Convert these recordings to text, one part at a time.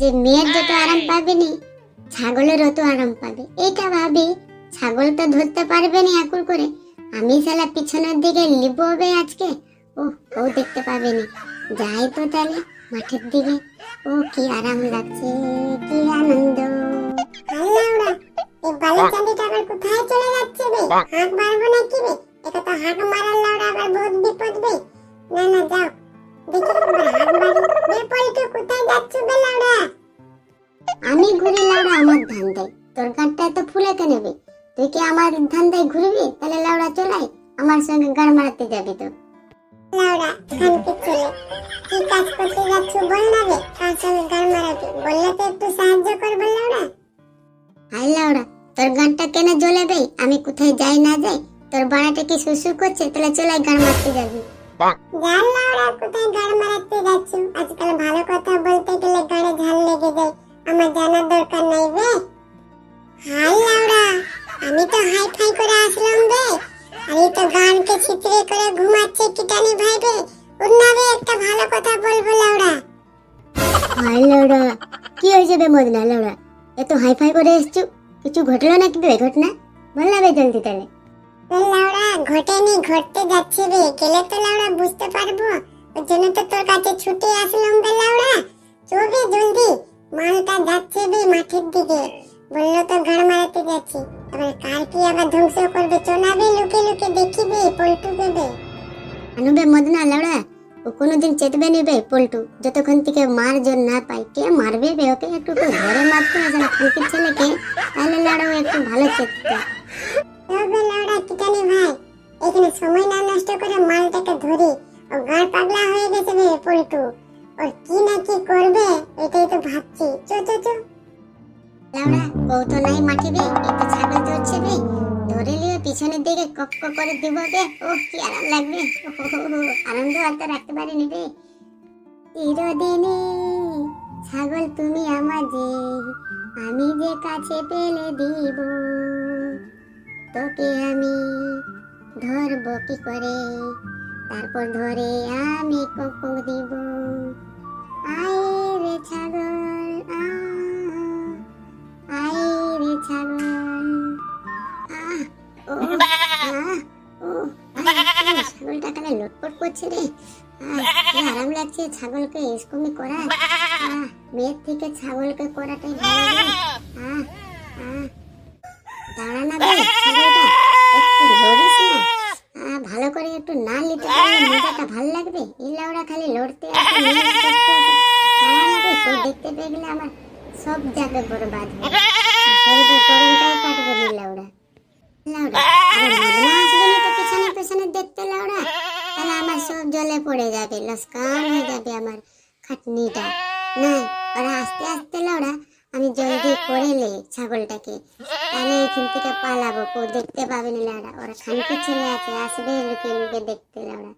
যে মেয়ের যত আরাম পাবে নি ছাগলের অত আরাম পাবে। এটা ভাবি ছাগল তো ধরতে পারবে না আকুল করে। আমি শালা পিছনের দিকে লিবো হবে আজকে। ও ও দেখতে পাবে না। যাই তো তাহলে মাঠের দিকে। ও কি আরাম লাগছে কি আনন্দ। এই বালুচান্দিটা আবার কোথায় চলে যাচ্ছে বে? হাঁক মারবো নাকি বে? এটা তো হাঁক মারার লাউড়া আবার বহুত বিপদ বে। না না যাও। দেখি। ঘুরি লাউড়া আমার ধান্দায়। তোর গানটা এত ফুলে কেন বে তুই কি আমার ধান্দায় ঘুরবি? তাহলে লাউড়া চলাই আমার সঙ্গে গান মারাতে যাবি তো। লাউড়া খানকে চলে? কি কাজ করতে যাচ্ছ বল না রে। কার সঙ্গে গান মারাবি। বললে তো একটু সাহায্য করবে লাউড়া হাই লাউড়া তোর গানটা কেন জ্বলে বে আমি কোথায় যাই না যাই? তোর বাড়াটা কি সুসু করছে? তাহলে চলাই গান মারতে যাবি। কোথায় গান মারাতে যাচ্ছ? আজকাল ভালো কথা বলতে গেলে গানে ঝাল লেগে যায়। আমার জানার দরকার নাই বে। হাই লাউড়া আমি তো হাই ফাই করে আসলাম বে। আর এই তো গানকে ছিত্রে করে ঘুমাচ্ছে কিটানি ভাই বে। উন্নাবে একটা ভালো কথা বলব লাউড়া হাই লাউড়া কি হয়েছে বে মদনা লাউড়া এত হাই ফাই করে এসছো? কিছু ঘটলো নাকি বে ঘটনা? বল না বে জলদি তাহলে। লাউড়া ঘটেনি ঘটতে যাচ্ছে বে। গেলে তো লাউড়া বুঝতে পারব। ওর জন্য তো তোর কাছে ছুটে আসলাম বে লাউড়া চলবে জলদি। মালটা যাচ্ছে বে মাঠের দিকে। বলল তো ঘর মারাতে যাচ্ছি। এবার কার কি আবার ধ্বংস করবে? চলাবে লুকে লুকে দেখিবে পল্টু দেবে। আনুবে মদনা লড়া ও কোনোদিন চেতবে নিবে পল্টু। যতক্ষণ থেকে মার জোর না পাই কে মারবে বে ওকে? একটু তো ঘরে মারতে হবে না খানকির ছেলেকে। তাহলে লাউড়া ও একটু ভালো চেতবে। তবে লাউড়া কিটানি ভাই এখানে সময় না নষ্ট করে মালটাকে ধরি। ও গাড় পাগলা হয়ে গেছে বে পল্টু। ওর কি না কি করবে? এটাই তো ভাবছি। চো চো চো। লাউড়া বউ তো নাই মাঠে বে এই তো ছাগল চড়ছে বে। ধরে লিয়ে পিছনের দিকে কক কক করে দিব বে। ও কি আরাম লাগবে। আনন্দ আর তো রাখতে পারিনি বে। চিরদিনে ছাগল তুমি আমার যে আমি যে কাছে পেলে দিব, তোকে আমি ধরবো কি করে? তারপর ধরে আমি কক দিব। আরাম লাগছে ছাগলকে এসকমি করা মেয়ের থেকে ছাগলকে করাটাই ভালো দাঁড়া না বে ছাগলটা একটু লড়িস না। ভালো করে একটু না নিতে পারলে মজাটা ভালো লাগবে। খালি লড়তে বে দেখতে পেয়ে গেলে আমার সব যাবে বরবাদ হয়ে শরীরের গরমটাও কাটবে লাউড়া আরে মদনা আসবে না তো পেছনে পেছনে দেখতে লাউড়া তাহলে আমার সব জলে পড়ে যাবে লস্কান হয়ে যাবে আমার খাটনিটা। না ওরা আস্তে আস্তে লাউড়া আমি জলদি করে লে ছাগলটাকে। তাহলে এখান থেকে পালাবো, কেউ দেখতে পাবে না লাউড়া ওরা খানকে ছেলে আছে, আসবে লুকে লুকে দেখতে লাউড়া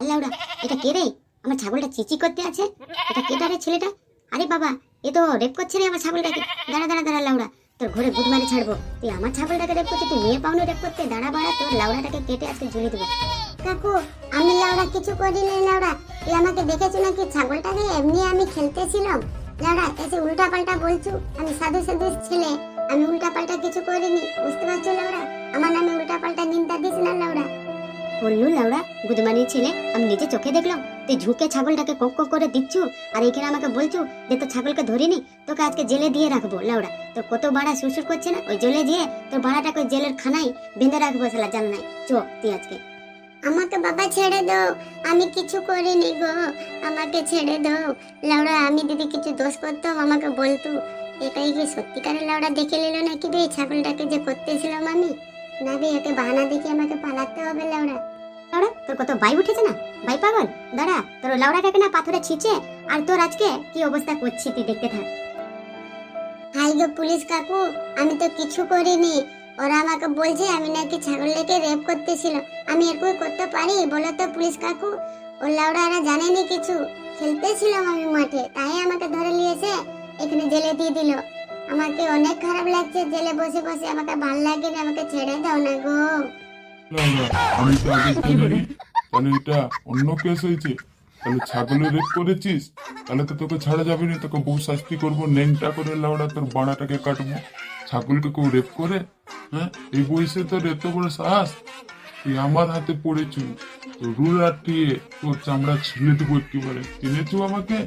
লাউড়া এটা কে রে? আমার ছাগলটা চিচি করতে আছে? এটা কেটা রে ছেলেটা? আরে বাবা, এ তো রেপ করছে রে আমার ছাগলটাকে। দাঁড়া দাঁড়া দাঁড়া লাউড়া তোর ঘরে গুদ মারে ছাড়বো। তুই আমার ছাগলটাকে রেপ করতে তুই মেয়ে পাউনো রেপ করতে। দাঁড়া, বাড়া, তোর লাউড়াটাকে কেটে আজকে ঝুলি দেবো। কাকু, আমি লাউড়া কিছু করি নাই লাউড়া। তুই আমাকে দেখেছ নাকি? ছাগলটাকে এমনি আমি খেলতেছিলাম। লাউড়া এসে উল্টা পাল্টা বলছু, আমি সাধু সাধু ছেলে। আমি উল্টা পাল্টা কিছু করিনি, বুঝতে পারছ লাউড়া? আমার নামে উল্টা পাল্টা নিন্দা দিস না লাউড়া। বললু লাউড়া গুদমানি ছেলে, আমি নিজে চোখে দেখলাম। তুই ঝুঁকে ছাগলটাকে কক কক করে দিচ্ছু, আর এখানে আমাকে বলছো যে তো ছাগলকে ধরিনি, তোকে আজকে জেলে দিয়ে রাখব, লাউড়া। তোর কত বাড়া সুসুর করছে না? ওই জেলে দিয়ে তোর বাড়াটাকে জেলের খানায় বেঁধে রাখব সালা জানলাই চো, তুই আজকে। আমাকে বাবা ছেড়ে দাও। আমি কিছু করিনি গো। আমাকে ছেড়ে দাও। লাউড়া, আমি দিদি কিছু দোষ করতাম, আমাকে বলতো। এটাই কি সত্যিকারের লাউড়া দেখে নিল নাকি বে? ছাগলটাকে যে করতেছিলাম আমি? না বে, একে বাহানা দেখে আমাকে পালাতে হবে লাউড়া। লাউড়া, তোর কত বাই উঠেছে না? বাই পাগল? দাঁড়া, তোর লাউড়াটাকে না পাথরে ছিঁচে আর তোর আজকে কি অবস্থা করছি তুই দেখতে থাক। হাই গো পুলিশ কাকু, আমি তো কিছু করিনি। ওরা আমাকে বলছে আমি নাকি ছাগলটাকে রেপ করতেছিল। আমি এরকম করতে পারি, বলো তো পুলিশ কাকু। ও লাউড়ারা জানেনি কিছু। খেলতেছিলাম আমি মাঠে, তাই আমাকে ধরে নিয়েছে, এখানে জেলে দিয়ে দিল। আমাকে অনেক খারাপ লাগছে, জেলে বসে বসে আমাকে ভালো লাগে না, আমাকে ছেড়ে দাও না গো। আমি তো আগে কেন এটা অন্য কেস হয়েছে। তাহলে ছাগলের রেপ করেছিস? তাহলে তো তোকে ছাড়া যাবে না, তোকে বহু শাস্তি করব নেংটা করে লাউড়া তোর বাড়াটাকে কাটবো। ছাগলকে কেউ রেপ করে হ্যাঁ? এই বয়সে তোর এত বড় সাহস? তুই আমার হাতে পড়েছু, তো রুল আটকিয়ে তোর চামড়া ছিঁড়ে দেবো একেবারে। চিনেছু আমাকে?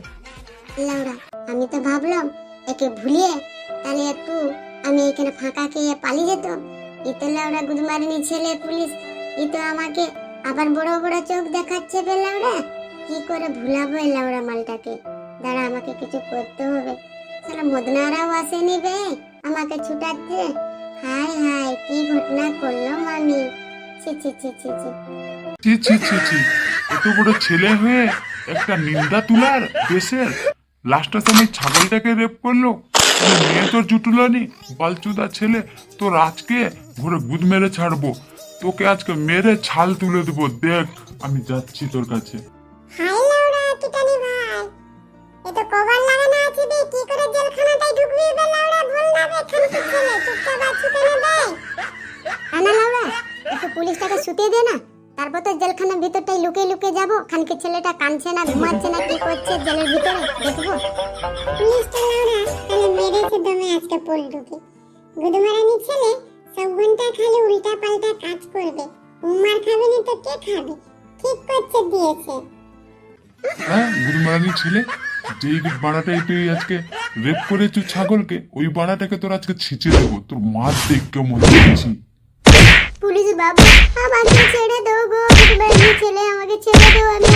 আমি তো ভাবলাম একে ভুলিয়ে তাহলে একটু আমি এখানে ফাঁকা খেয়ে পালিয়ে যেত। ইতো লাউরা গুদমারিনি ছেলে পুলিশ ই তো আমাকে আবার বড় বড় চোখ দেখাচ্ছে বে লাউরা। কি করে ভুলাবো লাউরা মালটাকে? দাঁড়া, আমাকে কিছু করতে হবে। সালা মদনারাও আসেনি বে। আমাকে ছুটাচ্ছে? হাই হাই কি ঘটনা করলাম আমি ছি ছি ছি ছি ছি। ছি ছি ছি ছি। এত বড় ছেলে হয়ে একটা নিন্দা তুলার দেশের লাস্টের সময় ছাগলটাকে রেপ করল। মেয়ে তোর জুটুলানি বালচুদা ছেলে তোর আজকে ঘুরে গুদ মেরে ছাড়বো। তোকে আজকে মেরে ছাল তুলে দেবো দেখ আমি যাচ্ছি তোর কাছে। হাই পুলিশটাকে শুতে দে না। তারপর তো জেলখানার ভিতরটাই লুকিয়ে লুকিয়ে যাব। খানকি ছেলেটা কাঁদছে না ঘুমাচ্ছে না কি করছে জেলের ভিতরে? দেখব। পুলিশটা লাউরা তাহলে মেরেছে দমে আজকে পল্টুকে। গুদমারানি ছেলে সব ঘণ্টা খালি উল্টা পাল্টা কাজ করবে। উম্মার খাবে না তো কে খাবে? ঠিক করছে দিয়েছে। হ্যাঁ গুরুমারানির ছেলে? যেই বাড়াটাই তুই আজকে রেপ করেছিস ছাগলকে ওই বাড়াটাকে তোর আজকে ছিঁচে দেবো। তোর মার দেখ কেমন দেখছি বাবু আমাকে ছেড়ে দাও গো ছেলে আমাকে ছেড়ে দাও আমি